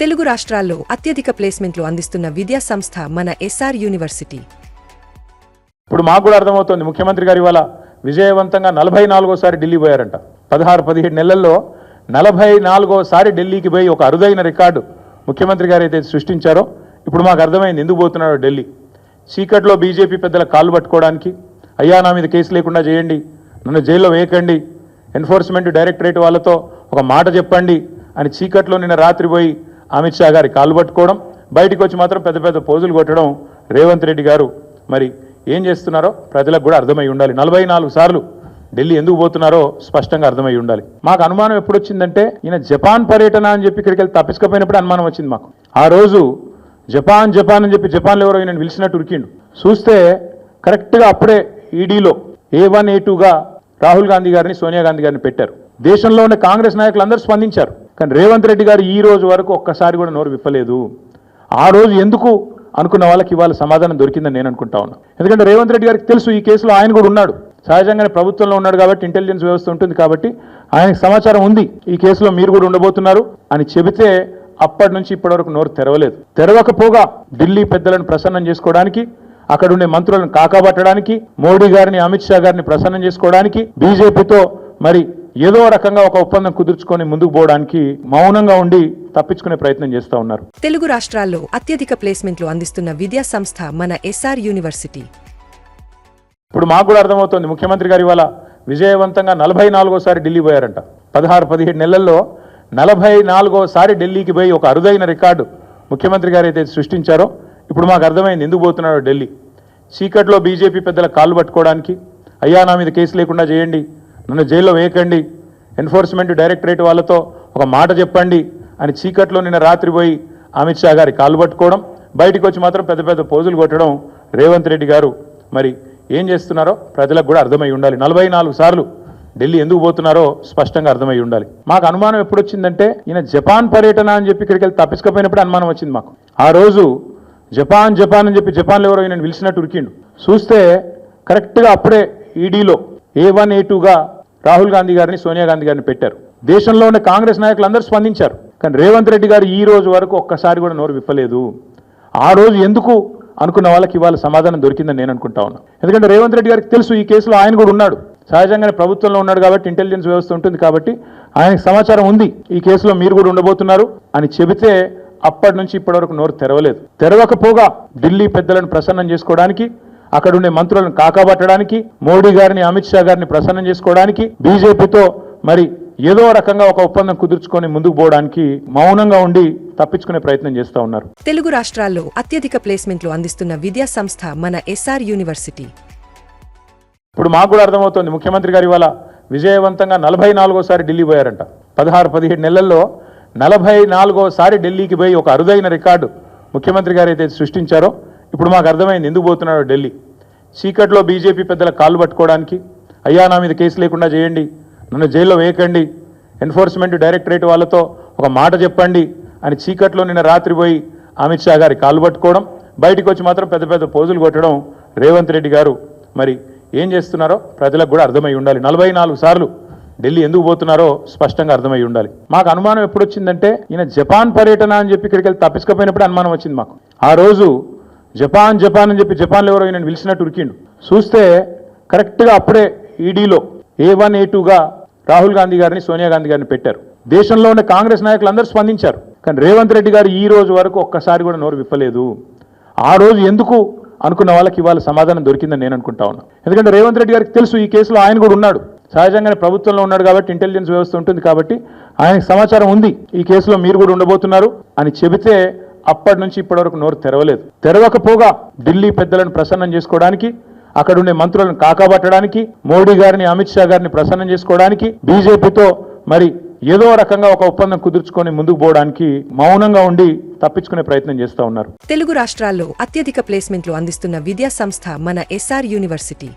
తెలుగు రాష్ట్రాల్లో అత్యధిక ప్లేస్మెంట్లు అందిస్తున్న విద్యా సంస్థ మన ఎస్ఆర్ యూనివర్సిటీ. ఇప్పుడు మాకు కూడా అర్థమవుతుంది. ముఖ్యమంత్రి గారు ఇవాళ విజయవంతంగా నలభై నాలుగోసారి ఢిల్లీ పోయారంట. పదహారు పదిహేడు నెలల్లో నలభై నాలుగోసారి ఢిల్లీకి పోయి ఒక అరుదైన రికార్డు ముఖ్యమంత్రి గారు అయితే సృష్టించారో ఇప్పుడు మాకు అర్థమైంది. ఎందుకు పోతున్నాడు ఢిల్లీ. చీకట్లో బీజేపీ పెద్దల కాళ్ళు పట్టుకోవడానికి అయ్యా నా మీద కేసు లేకుండా చేయండి నన్ను జైల్లో వేయకండి ఎన్ఫోర్స్మెంట్ డైరెక్టరేట్ వాళ్ళతో ఒక మాట చెప్పండి అని చీకట్లో నిన్న రాత్రి పోయి అమిత్ షా గారి కాళ్ళు పట్టుకోవడం బయటికి వచ్చి మాత్రం పెద్ద పెద్ద పోజులు కొట్టడం రేవంత్ రెడ్డి గారు. మరి ఏం చేస్తున్నారో ప్రజలకు కూడా అర్థమై ఉండాలి. నలభై నాలుగు సార్లు ఢిల్లీ ఎందుకు పోతున్నారో స్పష్టంగా అర్థమై ఉండాలి. మాకు అనుమానం ఎప్పుడు వచ్చిందంటే ఈయన జపాన్ పర్యటన అని చెప్పి ఇక్కడికి వెళ్ళి తప్పించకపోయినప్పుడు అనుమానం వచ్చింది మాకు. ఆ రోజు జపాన్ జపాన్ అని చెప్పి జపాన్లో ఎవరో ఈయన పిలిచినట్టు ఉరికిండు. చూస్తే కరెక్ట్గా అప్పుడే ఈడీలో ఏ వన్ ఏ టూగా రాహుల్ గాంధీ గారిని సోనియా గాంధీ గారిని పెట్టారు. దేశంలో ఉన్న కాంగ్రెస్ నాయకులు అందరూ స్పందించారు. కానీ రేవంత్ రెడ్డి గారు ఈ రోజు వరకు ఒక్కసారి కూడా నోరు విప్పలేదు. ఆ రోజు ఎందుకు అనుకున్న వాళ్ళకి ఇవాళ సమాధానం దొరికిందని నేను అనుకుంటా ఉన్నా. ఎందుకంటే రేవంత్ రెడ్డి గారికి తెలుసు ఈ కేసులో ఆయన కూడా ఉన్నాడు. సహజంగానే ప్రభుత్వంలో ఉన్నాడు కాబట్టి ఇంటెలిజెన్స్ వ్యవస్థ ఉంటుంది కాబట్టి ఆయనకు సమాచారం ఉంది. ఈ కేసులో మీరు కూడా ఉండబోతున్నారు అని చెబితే అప్పటి నుంచి ఇప్పటి వరకు నోరు తెరవలేదు. తెరవకపోగా ఢిల్లీ పెద్దలను ప్రసన్నం చేసుకోవడానికి అక్కడ ఉండే మంత్రులను కాకాబట్టడానికి మోడీ గారిని అమిత్ షా గారిని ప్రసన్నం చేసుకోవడానికి బీజేపీతో మరి ఏదో రకంగా ఒక ఒప్పందం కుదుర్చుకొని ముందుకు పోవడానికి మౌనంగా ఉండి తప్పించుకునే ప్రయత్నం చేస్తూ ఉన్నారు. తెలుగు రాష్ట్రాల్లో అత్యధిక ప్లేస్మెంట్లు అందిస్తున్న విద్యా సంస్థ మన ఎస్ఆర్ యూనివర్సిటీ. ఇప్పుడు మాకు కూడా అర్థమవుతోంది. ముఖ్యమంత్రి గారు ఇవాళ విజయవంతంగా నలభై నాలుగోసారి ఢిల్లీ పోయారంట. పదహారు పదిహేడు నెలల్లో నలభై నాలుగోసారి ఢిల్లీకి పోయి ఒక అరుదైన రికార్డు ముఖ్యమంత్రి గారు అయితే సృష్టించారో ఇప్పుడు మాకు అర్థమైంది ఎందుకు పోతున్నాడో ఢిల్లీ. చీకట్లో బీజేపీ పెద్దల కాళ్ళు పట్టుకోవడానికి అయ్యా నా మీద కేసు లేకుండా చేయండి నన్ను జైల్లో వేయకండి. ఎన్ఫోర్స్మెంట్ డైరెక్టరేట్ వాళ్ళతో ఒక మాట చెప్పండి అని చీకట్లో నిన్న రాత్రి పోయి అమిత్ షా గారి కాలు పట్టుకోవడం బయటికి వచ్చి మాత్రం పెద్ద పెద్ద పోజులు కొట్టడం రేవంత్ రెడ్డి గారు. మరి ఏం చేస్తున్నారో ప్రజలకు కూడా అర్థమై ఉండాలి. నలభై నాలుగు సార్లు ఢిల్లీ ఎందుకు పోతున్నారో స్పష్టంగా అర్థమై ఉండాలి. మాకు అనుమానం ఎప్పుడు వచ్చిందంటే ఈయన జపాన్ పర్యటన అని చెప్పి ఇక్కడికి వెళ్ళి తప్పించకపోయినప్పుడు అనుమానం వచ్చింది మాకు. ఆ రోజు జపాన్ జపాన్ అని చెప్పి జపాన్లో ఎవరో ఈయన పిలిచినట్టు ఉరికిండు. చూస్తే కరెక్ట్గా అప్పుడే ఈడీలో ఏ వన్ ఏ టూగా రాహుల్ గాంధీ గారిని సోనియా గాంధీ గారిని పెట్టారు. దేశంలో ఉన్న కాంగ్రెస్ నాయకులు అందరూ స్పందించారు. కానీ రేవంత్ రెడ్డి గారు ఈ రోజు వరకు ఒక్కసారి కూడా నోరు విప్పలేదు. ఆ రోజు ఎందుకు అనుకున్న వాళ్ళకి ఇవాళ సమాధానం దొరికిందని నేను అనుకుంటా ఉన్నాను ఎందుకంటే రేవంత్ రెడ్డి గారికి తెలుసు ఈ కేసులో ఆయన కూడా ఉన్నాడు. సహజంగానే ప్రభుత్వంలో ఉన్నాడు కాబట్టి ఇంటెలిజెన్స్ వ్యవస్థ ఉంటుంది కాబట్టి ఆయనకు సమాచారం ఉంది. ఈ కేసులో మీరు కూడా ఉండబోతున్నారు అని చెబితే అప్పటి నుంచి ఇప్పటి వరకు నోరు తెరవలేదు. తెరవకపోగా ఢిల్లీ పెద్దలను ప్రసన్నం చేసుకోవడానికి అక్కడ ఉండే మంత్రులను కాకాబట్టడానికి మోడీ గారిని అమిత్ షా గారిని ప్రసన్నం చేసుకోవడానికి బీజేపీతో మరి ఏదో రకంగా ఒక ఒప్పందం కుదుర్చుకొని ముందుకు పోవడానికి మౌనంగా ఉండి తప్పించుకునే ప్రయత్నం చేస్తూ ఉన్నారు. తెలుగు రాష్ట్రాల్లో అత్యధిక ప్లేస్మెంట్లు అందిస్తున్న విద్యా సంస్థ మన ఎస్ఆర్ యూనివర్సిటీ. ఇప్పుడు మాకు కూడా అర్థమవుతోంది ముఖ్యమంత్రి గారు ఇవాళ విజయవంతంగా నలభై నాలుగోసారి ఢిల్లీ పోయారంట. పదహారు పదిహేడు నెలల్లో నలభై నాలుగోసారి ఢిల్లీకి పోయి ఒక అరుదైన రికార్డు ముఖ్యమంత్రి గారు అయితే సృష్టించారో ఇప్పుడు మాకు అర్థమైంది. ఎందుకు పోతున్నాడు ఢిల్లీ. చీకట్లో బీజేపీ పెద్దల కాళ్ళు పట్టుకోవడానికి. అయ్యా నా మీద కేసు లేకుండా చేయండి. నన్ను జైల్లో వేయకండి. ఎన్ఫోర్స్మెంట్ డైరెక్టరేట్ వాళ్ళతో ఒక మాట చెప్పండి అని చీకట్లో నిన్న రాత్రి పోయి అమిత్ షా గారి కాళ్ళు పట్టుకోవడం బయటికి వచ్చి మాత్రం పెద్ద పెద్ద పోజులు కొట్టడం రేవంత్ రెడ్డి గారు. మరి ఏం చేస్తున్నారో ప్రజలకు కూడా అర్థమై ఉండాలి. నలభై నాలుగు సార్లు ఢిల్లీ ఎందుకు పోతున్నారో స్పష్టంగా అర్థమై ఉండాలి. మాకు అనుమానం ఎప్పుడు వచ్చిందంటే ఈయన జపాన్ పర్యటన అని చెప్పి ఇక్కడికి వెళ్ళి తప్పించకపోయినప్పుడు అనుమానం వచ్చింది మాకు. ఆ రోజు జపాన్ జపాన్ అని చెప్పి జపాన్లో ఎవరో నేను పిలిచినట్టు ఉరికిండు. చూస్తే కరెక్ట్గా అప్పుడే ఈడీలో ఏ వన్ ఏ టూగా రాహుల్ గాంధీ గారిని సోనియా గాంధీ గారిని పెట్టారు. దేశంలో ఉన్న కాంగ్రెస్ నాయకులు అందరూ స్పందించారు. కానీ రేవంత్ రెడ్డి గారు ఈ రోజు వరకు ఒక్కసారి కూడా నోరు విప్పలేదు. ఆ రోజు ఎందుకు అనుకున్న వాళ్ళకి ఇవాళ సమాధానం దొరికిందని నేను అనుకుంటా ఉన్నా. ఎందుకంటే రేవంత్ రెడ్డి గారికి తెలుసు ఈ కేసులో ఆయన కూడా ఉన్నాడు. సహజంగానే ప్రభుత్వంలో ఉన్నాడు కాబట్టి ఇంటెలిజెన్స్ వ్యవస్థ ఉంటుంది కాబట్టి ఆయనకు సమాచారం ఉంది. ఈ కేసులో మీరు కూడా ఉండబోతున్నారు అని చెబితే అప్పటి నుంచి ఇప్పటి వరకు నోరు తెరవలేదు. తెరవకపోగా ఢిల్లీ పెద్దలను ప్రసన్నం చేసుకోవడానికి అక్కడ ఉండే మంత్రులను కాకాబట్టడానికి మోడీ గారిని అమిత్ షా గారిని ప్రసన్నం చేసుకోవడానికి బీజేపీతో మరి ఏదో రకంగా ఒక ఒప్పందం కుదుర్చుకొని ముందుకు పోవడానికి మౌనంగా ఉండి తప్పించుకునే ప్రయత్నం చేస్తూ ఉన్నారు. తెలుగు రాష్ట్రాల్లో అత్యధిక ప్లేస్మెంట్లు అందిస్తున్న విద్యా సంస్థ మన ఎస్ఆర్ యూనివర్సిటీ.